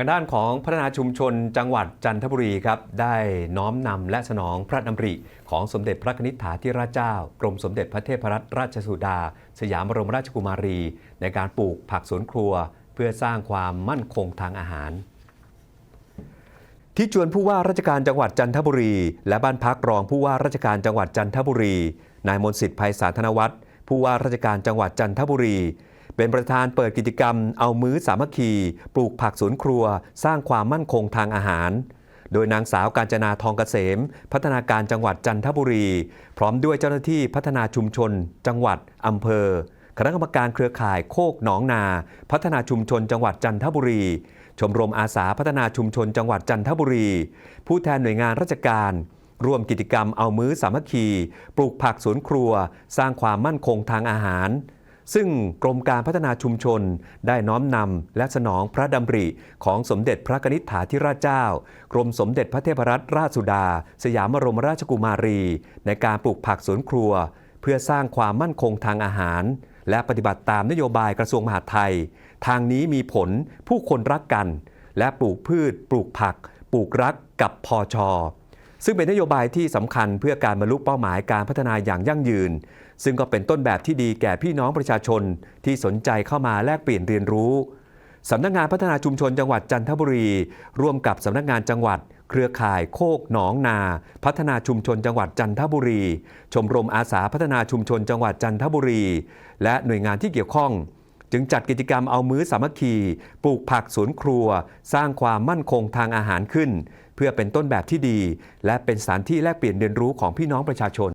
างด้านของพัฒนาชุมชนจังหวัดจันทบุรีครับได้น้อมนำและสนองพระดำริของสมเด็จพระนิธิถาธิราชเจ้า กรมสมเด็จพระเทพรัตนราชสุดา สยามบรมราชกุมารี ในการปลูกผักสวนครัว เพื่อสร้างความมั่นคงทางอาหาร ที่จวนผู้ว่าราชการจังหวัดจันทบุรี และบ้านพักรองผู้ว่าราชการจังหวัดจันทบุรี นายมนสิทธิ์ภัยสาธนวัฒน์ผู้ว่าราชการจังหวัดจันทบุรี เป็นประธานเปิดกิจกรรม เอามื้อสามัคคี ปลูกผักสวนครัว สร้างความมั่นคงทางอาหาร โดยนางสาวการจนาทองเกษม พัฒนาการจังหวัดจันทบุรี พร้อมด้วยเจ้าหน้าที่พัฒนาชุมชน จังหวัดอำเภอ คณะกรรมการเครือข่ายโคกหนองนา พัฒนาชุมชนจังหวัดจันทบุรี ชมรมอาสาพัฒนาชุมชนจังหวัดจันทบุรี ผู้แทนหน่วยงานราชการร่วมกิจกรรมเอามื้อสามัคคี ปลูกผักสวนครัว สร้างความมั่นคงทางอาหาร ซึ่งกรมการพัฒนาชุมชนได้น้อมนำและสนองพระดำริของสมเด็จพระนิธิถาธิราชเจ้า กรมสมเด็จพระเทพรัตนราชสุดา สยามบรมราชกุมารี ในการปลูกผักสวนครัว เพื่อสร้างความมั่นคงทางอาหาร และปฏิบัติตามนโยบายกระทรวงมหาดไทย ทางนี้มีผลผู้คนรักกัน และปลูกพืช ปลูกผัก ปลูกรักกับพอชอซึ่งเป็นนโยบายที่สำคัญเพื่อการบรรลุเป้าหมายการพัฒนาอย่างยั่งยืน ซึ่งก็เป็นต้นแบบที่ดีแก่พี่น้องประชาชนที่สนใจเข้ามาแลกเปลี่ยนเรียนรู้สำนักงานพัฒนาชุมชนจังหวัดจันทบุรี ร่วมกับสำนักงานจังหวัด เครือข่ายโคกหนองนา พัฒนาชุมชนจังหวัดจันทบุรี ชมรมอาสาพัฒนาชุมชนจังหวัดจันทบุรี และหน่วยงานที่เกี่ยวข้อง จึงจัดกิจกรรมเอามื้อสามัคคีปลูกผักสวนครัว สร้างความมั่นคงทางอาหารขึ้น เพื่อเป็นต้นแบบที่ดี และเป็นสถานที่แลกเปลี่ยนเรียนรู้ของพี่น้องประชาชน